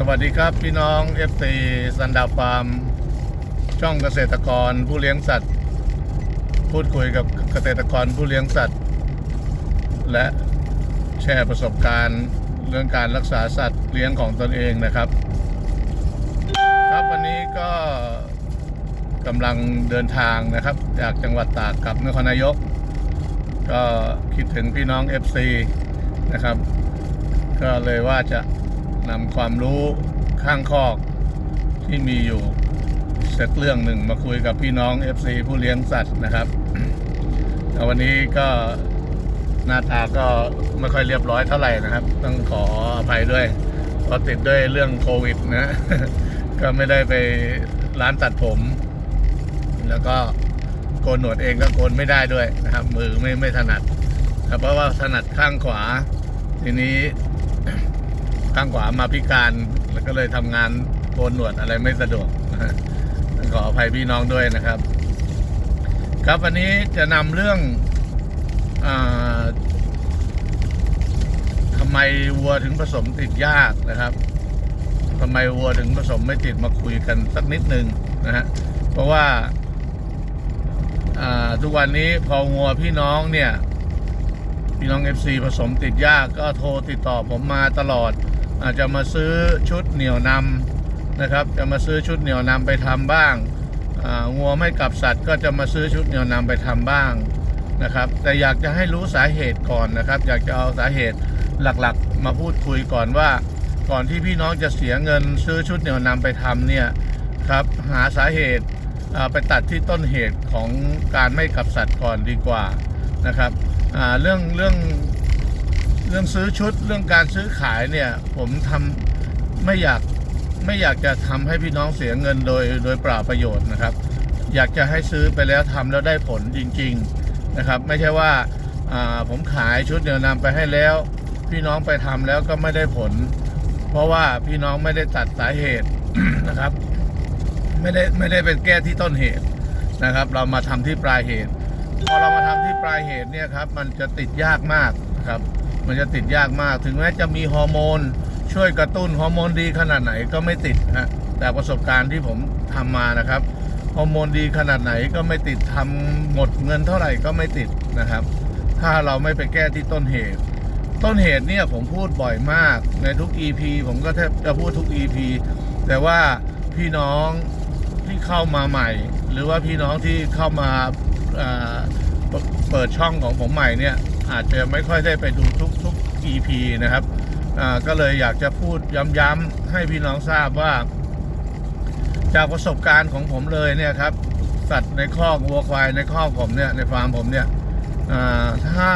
สวัสดีครับพี่น้อง FC สันดาฟาร์ม ช่องเกษตรกรผู้เลี้ยงสัตว์ พูดคุยกับเกษตรกรผู้เลี้ยงสัตว์ และแชร์ประสบการณ์เรื่องการรักษาสัตว์เลี้ยงของตนเองนะครับ ครับวันนี้ก็กำลังเดินทางนะครับ จากจังหวัดตากกลับนครนายก ก็คิดถึงพี่น้อง FC นะครับ ก็เลยว่าจะ นำความรู้ข้างคอกที่มีอยู่สักเรื่องหนึ่งมาคุยกับพี่น้อง FC ผู้เลี้ยงสัตว์นะครับแต่วันนี้ก็หน้าตาก็ไม่ค่อยเรียบร้อยเท่าไหร่นะครับ ต้องขออภัยด้วยเพราะติดด้วยเรื่องโควิดนะ ก็ไม่ได้ไปร้านตัดผม แล้วก็โกนหนวดเองก็โกนไม่ได้ด้วยนะครับ มือไม่ไม่ถนัดครับเพราะว่าถนัดข้างขวา ทีนี้ ข้างขวามาพิการ แล้วก็เลยทำงานโกนหนวดอะไรไม่สะดวกขออภัยพี่น้องด้วยนะครับ ครับวันนี้จะนำเรื่องอทำไมวัวถึงผสมติดยากนะครับทำไมวัวถึงผสมไม่ติดมาคุยกันสักนิดหนึ่งนะฮะเพราะว่าทุกวันนี้พอวัวพี่น้องเนี่ย พี่น้อง FC ผสมติดยากก็โทรติดต่อผมมาตลอด อาจจะมาซื้อชุดเหนี่ยวนำนะครับ จะมาซื้อชุดเหนี่ยวนำไปทำบ้างอ่างัวไม่กลับสัตว์ก็จะมาซื้อชุดเหนี่ยวนำไปทำบ้างนะครับ แต่อยากจะให้รู้สาเหตุก่อนนะครับ อยากจะเอาสาเหตุหลักๆ มาพูดคุยก่อนว่า ก่อนที่พี่น้องจะเสียเงินซื้อชุดเหนี่ยวนำไปทำเนี่ยครับหาสาเหตุไปตัดที่ต้นเหตุของการไม่กลับสัตว์ก่อนดีกว่านะครับเรื่องเรื่อง เรื่องซื้อชุดเรื่องการซื้อขายเนี่ย ผมทำไม่อยากไม่อยากจะทำให้พี่น้องเสียเงินโดยโดยเปล่าประโยชน์นะครับ อยากจะให้ซื้อไปแล้วทำแล้วได้ผลจริง ๆนะครับ ไม่ใช่ว่าผมขายชุดเดียวนำไปให้แล้ว พี่น้องไปทำแล้วก็ไม่ได้ผล เพราะว่าพี่น้องไม่ได้ตัดสาเหตุนะครับ ไม่ได้ไม่ได้เป็นแก้ที่ต้นเหตุนะครับ เรามาทำที่ปลายเหตุ พอเรามาทำที่ปลายเหตุเนี่ยครับ มันจะติดยากมากครับ มันจะติดยากมาก ถึงแม้จะมีฮอร์โมน ช่วยกระตุ้นฮอร์โมนดีขนาดไหนก็ไม่ติดฮะแต่ประสบการณ์ที่ผมทำมานะครับฮอร์โมนดีขนาดไหนก็ไม่ติดทำหมดเงินเท่าไหร่ก็ไม่ติดนะครับ ถ้าเราไม่ไปแก้ที่ต้นเหตุ ต้นเหตุเนี่ยผมพูดบ่อยมากในทุก EP ผมก็แทบจะพูดทุก EP แต่ว่าพี่น้องที่เข้ามาใหม่ หรือว่าพี่น้องที่เข้ามาเปิดช่องของผมใหม่เนี่ย อาจจะไม่ค่อยได้ไปดูทุกทุก EP นะครับก็เลยอยากจะพูดย้ำๆให้พี่น้องทราบว่า จากประสบการณ์ของผมเลยเนี่ยครับ สัตว์ในคอกวัวควายในคอกผมเนี่ยในฟาร์มผมเนี่ยถ้า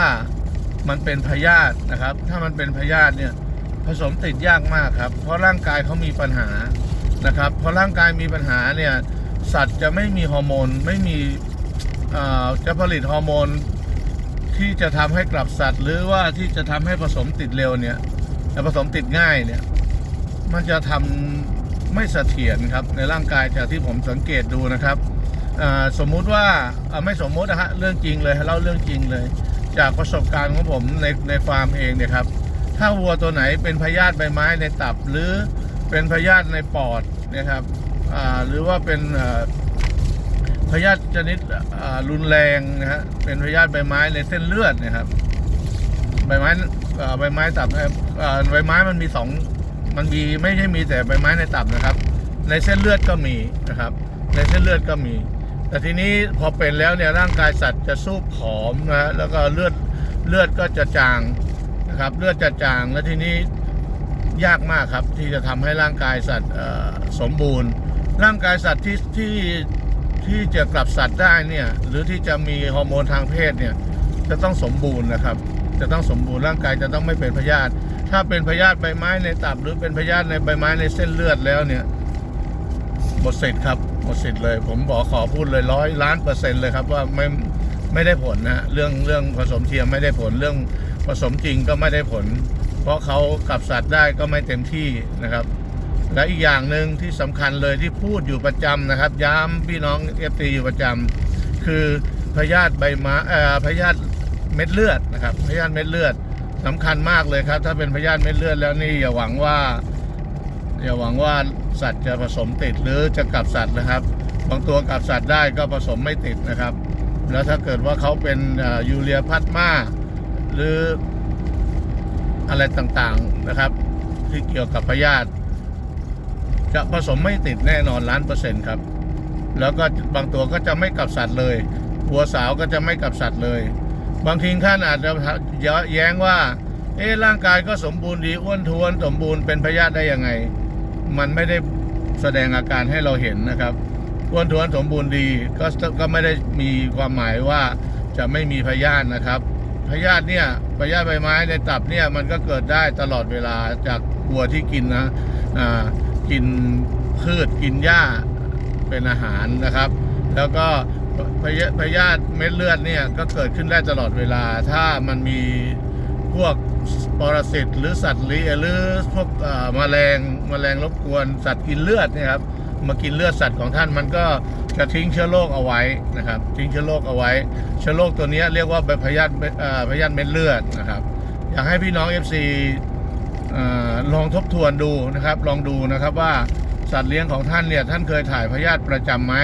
มันเป็นพยาธินะครับ ถ้ามันเป็นพยาธิเนี่ยผสมติดยากมากครับ เพราะร่างกายเขามีปัญหานะครับพอร่างกายมีปัญหาเนี่ยสัตว์จะไม่มีฮอร์โมนไม่มีจะผลิตฮอร์โมน ที่จะทำให้กลับสัตว์ หรือว่าที่จะทำให้ผสมติดเร็วเนี่ยผสมติดง่ายเนี่ย มันจะทำไม่เสถียรครับในร่างกายจากที่ผมสังเกตดูนะครับสมมุติว่าไม่สมมุตินะฮะเรื่องจริงเลยเล่าเรื่องจริงเลย จากประสบการณ์ของผมในในฟาร์มเองเนี่ยครับ ถ้าวัวตัวไหนเป็นพยาธิใบไม้ในตับ หรือเป็นพยาธิในปอดนะครับหรือว่าเป็น พยาธิชนิดรุนแรงนะฮะเป็นพยาธิใบไม้ในเส้นเลือดนะครับใบไม้ใบไม้ตับใบไม้มันมีสองมันมีไม่ใช่มีแต่ใบไม้ในตับนะครับ ในเส้นเลือดก็มีนะครับ ในเส้นเลือดก็มี แต่ทีนี้พอเป็นแล้วเนี่ยร่างกายสัตว์จะสู้ผอมนะฮะแล้วก็เลือดเลือดก็จะจางนะครับ เลือดจะจางแล้วทีนี้ยากมากครับที่จะทำให้ร่างกายสัตว์สมบูรณ์ ร่างกายสัตว์ที่ที่ ที่จะกลับสัตว์ได้เนี่ยหรือที่จะมีฮอร์โมนทางเพศเนี่ยจะต้องสมบูรณ์นะครับ จะต้องสมบูรณ์ร่างกายจะต้องไม่เป็นพยาธิถ้าเป็นพยาธิใบไม้ในตับ หรือเป็นพยาธิในใบไม้ในเส้นเลือดแล้วเนี่ยหมดสิทธิ์ครับหมดสิทธิ์เลย ผมบอกขอพูดเลยร้อยล้านเปอร์เซ็นต์เลยครับว่าไม่ไม่ได้ผลนะฮะเรื่องเรื่องผสมเทียมไม่ได้ผลเรื่องผสมจริงก็ไม่ได้ผล เพราะเขากลับสัตว์ได้ก็ไม่เต็มที่นะครับ และอีกอย่างหนึ่งที่สำคัญเลยที่พูดอยู่ประจำนะครับ ย้ำพี่น้องเอฟตีอยู่ประจำคือพยาธิใบไม้พยาธิเม็ดเลือดนะครับพยาธิเม็ดเลือดสำคัญมากเลยครับ ถ้าเป็นพยาธิเม็ดเลือดแล้วนี่อย่าหวังว่า อย่าหวังว่าสัตว์จะผสมติดหรือจะกลับสัตว์นะครับ บางตัวกลับสัตว์ได้ก็ผสมไม่ติดนะครับ แล้วถ้าเกิดว่าเขาเป็นยูเรียพัดมาหรืออะไรต่างๆนะครับ ที่เกี่ยวกับพยาธิ จะผสมไม่ติดแน่นอนล้านเปอร์เซ็นต์ครับ แล้วก็บางตัวก็จะไม่กลับสัตว์เลยวัวสาวก็จะไม่กลับสัตว์เลย บางทีท่านอาจจะแย้งว่า เอ๊ะร่างกายก็สมบูรณ์ดีอ้วนท้วนสมบูรณ์เป็นพยาธิได้ยังไง มันไม่ได้แสดงอาการให้เราเห็นนะครับอ้วนท้วนสมบูรณ์ดีก็ก็ไม่ได้มีความหมายว่าจะไม่มีพยาธินะครับพยาธิเนี่ยพยาธิใบไม้ในตับเนี่ยมันก็เกิดได้ตลอดเวลาจากวัวที่กินนะอ่า กินพืชกินหญ้าเป็นอาหารนะครับ แล้วก็พยาพยาธิเม็ดเลือดเนี่ยก็เกิดขึ้นได้ตลอดเวลา ถ้ามันมีพวกปรสิตหรือสัตว์เลี้ยหรือพวกเอ่อแมลงแมลงรบกวนสัตว์กินเลือดเนี่ยครับมากินเลือดสัตว์ของท่านมันก็จะทิ้งเชื้อโรคเอาไว้นะครับ ทิ้งเชื้อโรคเอาไว้ เชื้อโรคตัวนี้เรียกว่าพยาธิพยาธิเม็ดเลือดนะครับ อยากให้พี่น้อง FC เอ่อ ลองทบทวนดูนะครับ ลองดูนะครับว่าสัตว์เลี้ยงของท่านเนี่ยท่านเคยถ่ายพยาธิประจำไหม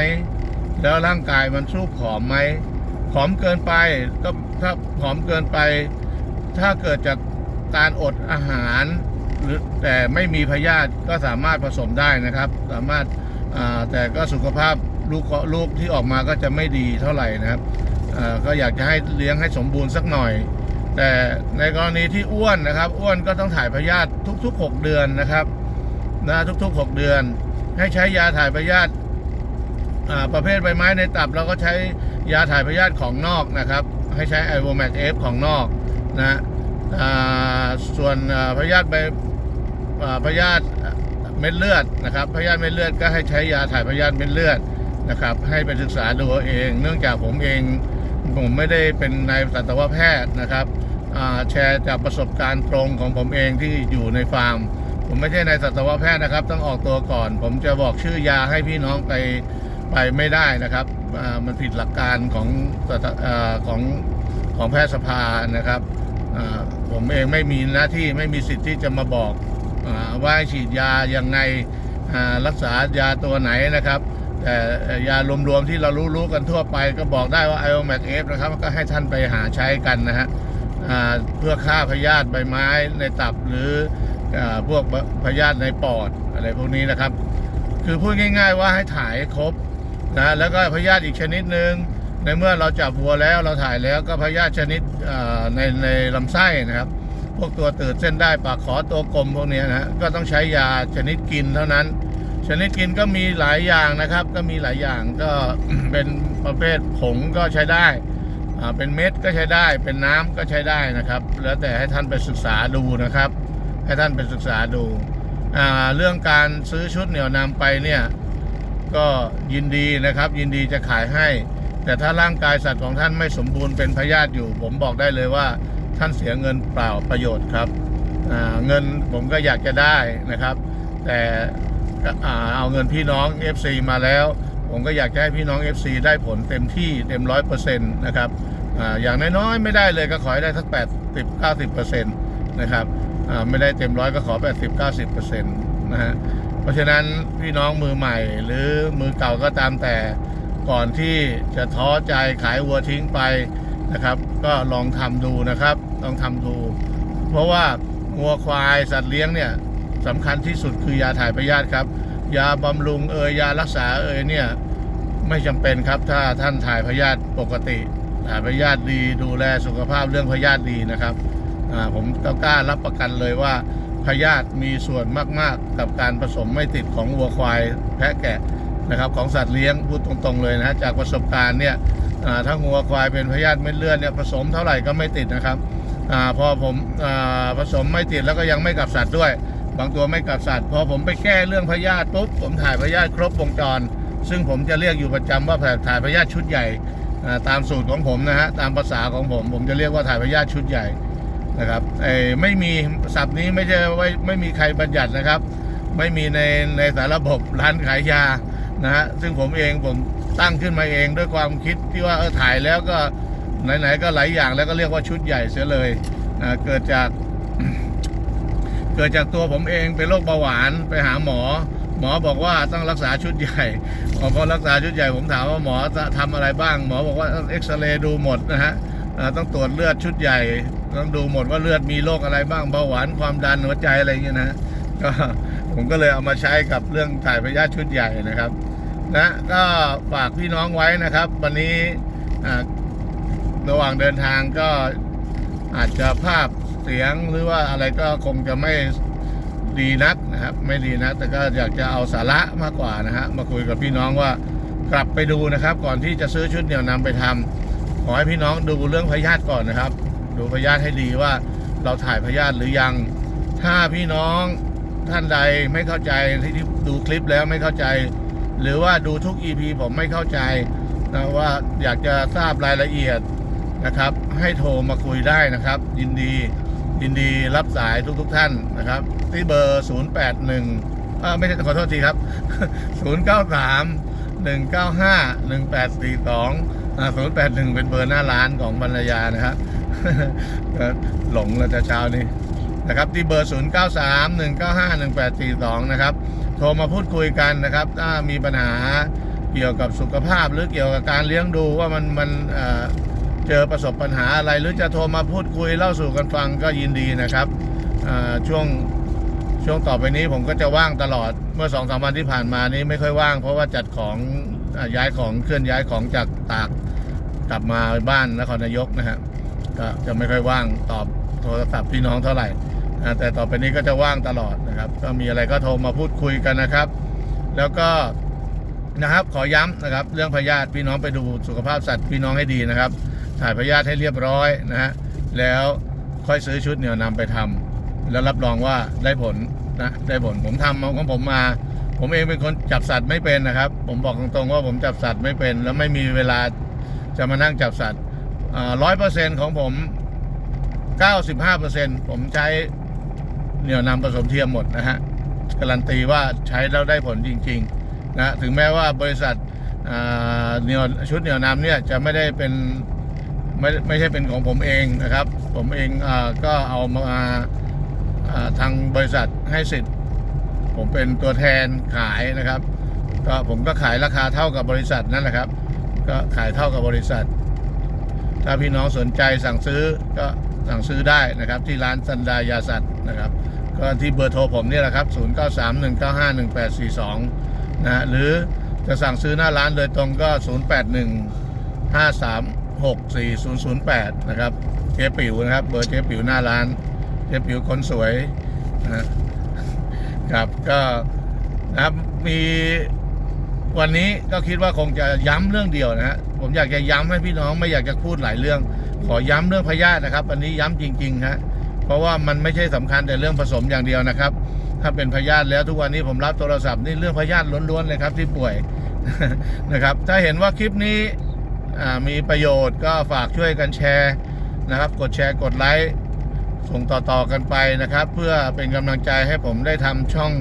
แล้วร่างกายมันสู้ผอมไหมผอมเกินไปก็ถ้าผอมเกินไป ถ้าเกิดจากการอดอาหาร หรือแต่ไม่มีพยาธิก็สามารถผสมได้นะครับ สามารถแต่ก็สุขภาพลูกลูกที่ออกมาก็จะไม่ดีเท่าไหร่นะครับก็อยากจะให้เลี้ยงให้สมบูรณ์สักหน่อย แต่ในกรณีที่อ้วนนะครับ อ้วนก็ต้องถ่ายพยาธิทุกๆ 6 เดือนนะครับนะทุกๆ 6 เดือน ให้ใช้ยาถ่ายพยาธิประเภทใบไม้ในตับเราก็ใช้ยาถ่ายพยาธิของนอกนะครับ ให้ใช้ไอโวแมกเอฟของนอกนะส่วนพยาธิใบพยาธิเม็ดเลือดนะครับพยาธิเม็ดเลือดก็ให้ใช้ยาถ่ายพยาธิเม็ดเลือดนะครับ ให้ไปศึกษาดูเอง เนื่องจากผมเองผมไม่ได้เป็นนายสัตวแพทย์นะครับ แชร์จากประสบการณ์ตรงของผมเองที่อยู่ในฟาร์ม ผมไม่ใช่นายสัตวแพทย์นะครับ ต้องออกตัวก่อน ผมจะบอกชื่อยาให้พี่น้องไปไปไม่ได้นะครับมันผิดหลักการของอของของแพทยสภานะครับผมเองไม่มีหน้าที่ไม่มีสิทธิ์ที่จะมาบอกอว่าฉีดยายังไงรักษายาตัวไหนนะครับ แต่ยารวมๆที่เรารู้ๆกันทั่วไปก็บอกได้ว่า i o m a c F นะครับก็ให้ท่านไปหาใช้กันนะฮะ เพื่อฆ่าพยาธิใบไม้ในตับหรืออพวกพยาธิในปอดอะไรพวกนี้นะครับ คือพูดง่าย ๆ ว่าให้ถ่ายครบนะแล้วก็พยาธิอีกชนิดหนึ่งในเมื่อเราจับวัวแล้วเราถ่ายแล้วก็พยาธิชนิดในในลำไส้นะครับ พวกตัวตืดเส้นได้ปากขอตัวกลมพวกนี้นะก็ต้องใช้ยาชนิดกินเท่านั้น ชนิดกินก็มีหลายอย่างนะครับ ก็มีหลายอย่างก็เป็นประเภทผงก็ใช้ได้ เป็นเม็ดก็ใช้ได้ เป็นน้ำก็ใช้ได้นะครับ แล้วแต่ให้ท่านไปศึกษาดูนะครับ ให้ท่านไปศึกษาดูอ่าเรื่องการซื้อชุดเหนี่ยวนำไปเนี่ยก็ยินดีนะครับ ยินดีจะขายให้ แต่ถ้าร่างกายสัตว์ของท่านไม่สมบูรณ์เป็นพยาธิอยู่ ผมบอกได้เลยว่าท่านเสียเงินเปล่าประโยชน์ครับอ่าเงินผมก็อยากจะได้นะครับ แต่อ่าเอาเงินพี่น้อง FC มาแล้ว ผมก็อยากจะให้พี่น้อง FC ได้ผลเต็มที่เต็มร้อยเปอร์เซ็นต์นะครับอย่างน้อยๆไม่ได้เลยก็ขอให้ได้สัก 80 90เปอร์เซ็นต์นะครับไม่ได้เต็มร้อยก็ขอ 80 90เปอร์เซ็นต์นะฮะเพราะฉะนั้นพี่น้องมือใหม่ หรือมือเก่าก็ตามแต่ก่อนที่จะท้อใจขายวัวทิ้งไปนะครับ ก็ลองทำดูนะครับลองทำดู เพราะว่างัวควายสัตว์เลี้ยงเนี่ยสำคัญที่สุดคือยาถ่ายพยาธิครับ ยาบำรุงเอยยารักษาเอยเนี่ยไม่จำเป็นครับถ้าท่านถ่ายพยาธิปกติถ่ายพยาธิดีดูแลสุขภาพเรื่องพยาธิดีนะครับผมกล้ารับประกันเลยว่าพยาธิมีส่วนมาก ๆ กับการผสมไม่ติดของวัวควายแพะแกะนะครับของสัตว์เลี้ยงพูดตรงๆเลยนะฮะจากประสบการณ์เนี่ยถ้างัวควายเป็นพยาธิเม็ดเลือดเนี่ยผสมเท่าไหร่ก็ไม่ติดนะครับอพอผมอผสมไม่ติดแล้วก็ยังไม่กับสัตว์ด้วย บางตัวไม่กับสัตว์พอผมไปแก้เรื่องพยาธิปุ๊บผมถ่ายพยาธิครบวงจร ซึ่งผมจะเรียกอยู่ประจำว่าถ่ายพยาธิชุดใหญ่ตามสูตรของผมนะฮะตามภาษาของผมผมจะเรียกว่าถ่ายพยาธิชุดใหญ่นะครับเอ้ไม่มีศัพท์นี้ไม่ใช่ว่าไม่มีใครบัญญัตินะครับ ไม่มีในในสารระบบร้านขายยานะฮะซึ่งผมเองผมตั้งขึ้นมาเองด้วยความคิดที่ว่าเออถ่ายแล้วก็ไหนๆก็หลายอย่างแล้วก็เรียกว่าชุดใหญ่เสียเลยเกิดจาก เกิดจากตัวผมเองเป็นโรคเบาหวานไปหาหมอ หมอบอกว่าต้องรักษาชุดใหญ่พอรักษาชุดใหญ่ผมถามว่าหมอจะทำอะไรบ้าง หมอบอกว่าเอ็กซเรย์ดูหมดนะฮะต้องตรวจเลือดชุดใหญ่ต้องดูหมดว่าเลือดมีโรคอะไรบ้างเบาหวานความดันหัวใจอะไรอย่างเงี้ยนะก็ผมก็เลยเอามาใช้กับเรื่องถ่ายพยาธิชุดใหญ่นะครับนะก็ฝากพี่น้องไว้นะครับ วันนี้ระหว่างเดินทางก็อาจจะภาพ เสียงหรือว่าอะไรก็คงจะไม่ดีนักนะครับ ไม่ดีนัก แต่ก็อยากจะเอาสาระมากกว่านะฮะมาคุยกับพี่น้องว่ากลับไปดูนะครับ ก่อนที่จะซื้อชุดเหนี่ยวนำไปทำขอให้พี่น้องดูเรื่องพยาธิก่อนนะครับ ดูพยาธิให้ดีว่าเราถ่ายพยาธิหรือยัง ถ้าพี่น้องท่านใดไม่เข้าใจที่ที่ดูคลิปแล้วไม่เข้าใจ หรือว่าดูทุก EP ผมไม่เข้าใจนะว่าอยากจะทราบรายละเอียดนะครับ ให้โทรมาคุยได้นะครับ ยินดี ยินดีรับสายทุกๆทท่านนะครับ ที่เบอร์ 081อ่าไม่ใช่ขอโทษทีครับ 093 195 1842อ่า081 เป็นเบอร์หน้าร้านของบรรยานะครับหลงแล้วแต่เช้านี้นะครับที่เบอร์ 0 9 3 1 9 5 1 8 4 2 นะครับ โทรมาพูดคุยกันนะครับ ถ้ามีปัญหาเกี่ยวกับสุขภาพหรือเกี่ยวกับการเลี้ยงดูว่ามันมัน เจอประสบปัญหาอะไรหรือจะโทรมาพูดคุยเล่าสู่กันฟังก็ยินดีนะครับช่วงช่วงต่อไปนี้ผมก็จะว่างตลอดเมื่อสองสามวันที่ผ่านมานี้ไม่ค่อยว่าง เพราะว่าจัดของอย้ายของเคลื่อนย้ายของจากตากกลับมาบ้านนครนายกนะฮะก็จะไม่ค่อยว่างตอบโทรศัพท์พี่น้องเท่าไหร่แต่ต่อไปนี้ก็จะว่างตลอดนะครับ ก็มีอะไรก็โทรมาพูดคุยกันนะครับ แล้วก็นะครับขอย้ำนะครับ เรื่องพยาธิพี่น้องไปดูสุขภาพสัตว์พี่น้องให้ดีนะครับ ถ่ายพยาธิให้เรียบร้อยนะฮะแล้วค่อยซื้อชุดเหนี่ยวนำไปทำแล้วรับรองว่าได้ผลนะได้ผลผมทำของผมมา ผมเองเป็นคนจับสัตว์ไม่เป็นนะครับ ผมบอกตรงๆว่าผมจับสัตว์ไม่เป็น แล้วไม่มีเวลาจะมานั่งจับสัตว์ร้อยเปอร์เซ็นต์ของผมเก้าสิบห้าเปอร์เซ็นต์ผมใช้เหนี่ยวนำผสมเทียมหมดนะฮะการันตีว่าใช้แล้วได้ผลจริงๆนะถึงแม้ว่าบริษัทอ่าเหนี่ยวชุดเหนี่ยวนำเนี่ยจะไม่ได้เป็น ไม่ไม่ใช่เป็นของผมเองนะครับ ผมเองอก็เอามาาทางบริษัทให้สิทธิ์ ผมเป็นตัวแทนขายนะครับ ก็ผมก็ขายราคาเท่ากับบริษัทนั่นแหละครับ ก็ขายเท่ากับบริษัท ถ้าพี่น้องสนใจสั่งซื้อก็สั่งซื้อได้นะครับ ที่ร้านสันดายาสัตว์นะครับ ก็ที่เบอร์โทรผมนี่แหละครับ 0931951842นะฮะหรือจะสั่งซื้อหน้าร้านโดยตรงก็ 64008 นะครับเจ๊ปิ๋วนะครับ เบอร์เจ๊ปิ๋วหน้าร้านเจ๊ปิ๋วคนสวยนะครับก็นะครับมีวันนี้ก็คิดว่าคงจะย้ำเรื่องเดียวนะฮะผมอยากจะย้ำให้พี่น้องไม่อยากจะพูดหลายเรื่อง ขอย้ำเรื่องพยาธินะครับ อันนี้ย้ำจริงๆฮะเพราะว่ามันไม่ใช่สำคัญแต่เรื่องผสมอย่างเดียวนะครับ ถ้าเป็นพยาธิแล้วทุกวันนี้ผมรับโทรศัพท์นี่เรื่องพยาธิล้วนๆเลยครับที่ป่วยนะครับ ถ้าเห็นว่าคลิปนี้ มีประโยชน์ก็ฝากช่วยกันแชร์นะครับ กดแชร์กดไลค์ส่งต่อๆกันไปนะครับ เพื่อเป็นกำลังใจให้ผมได้ทำช่อง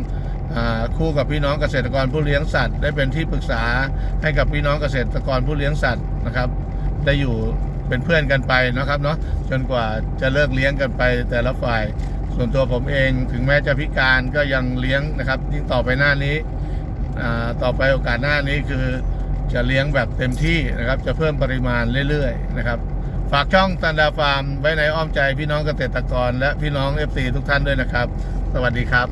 อคู่กับพี่น้องเกษตรกรผู้เลี้ยงสัตว์ ได้เป็นที่ปรึกษาให้กับพี่น้องเกษตรกรผู้เลี้ยงสัตว์นะครับ ได้อยู่เป็นเพื่อนกันไปนะครับเนาะจนกว่าจะเลิกเลี้ยงกันไปแต่ละฝ่าย ส่วนตัวผมเองถึงแม้จะพิการก็ยังเลี้ยงนะครับยิ่งต่อไปหน้านี้ต่อไปโอกาสหน้านี้คือ จะเลี้ยงแบบเต็มที่นะครับ จะเพิ่มปริมาณเรื่อยๆนะครับ ฝากช่องตันดาฟาร์มไว้ในอ้อมใจพี่น้องเกษตรกร และพี่น้อง FC ทุกท่านด้วยนะครับ สวัสดีครับ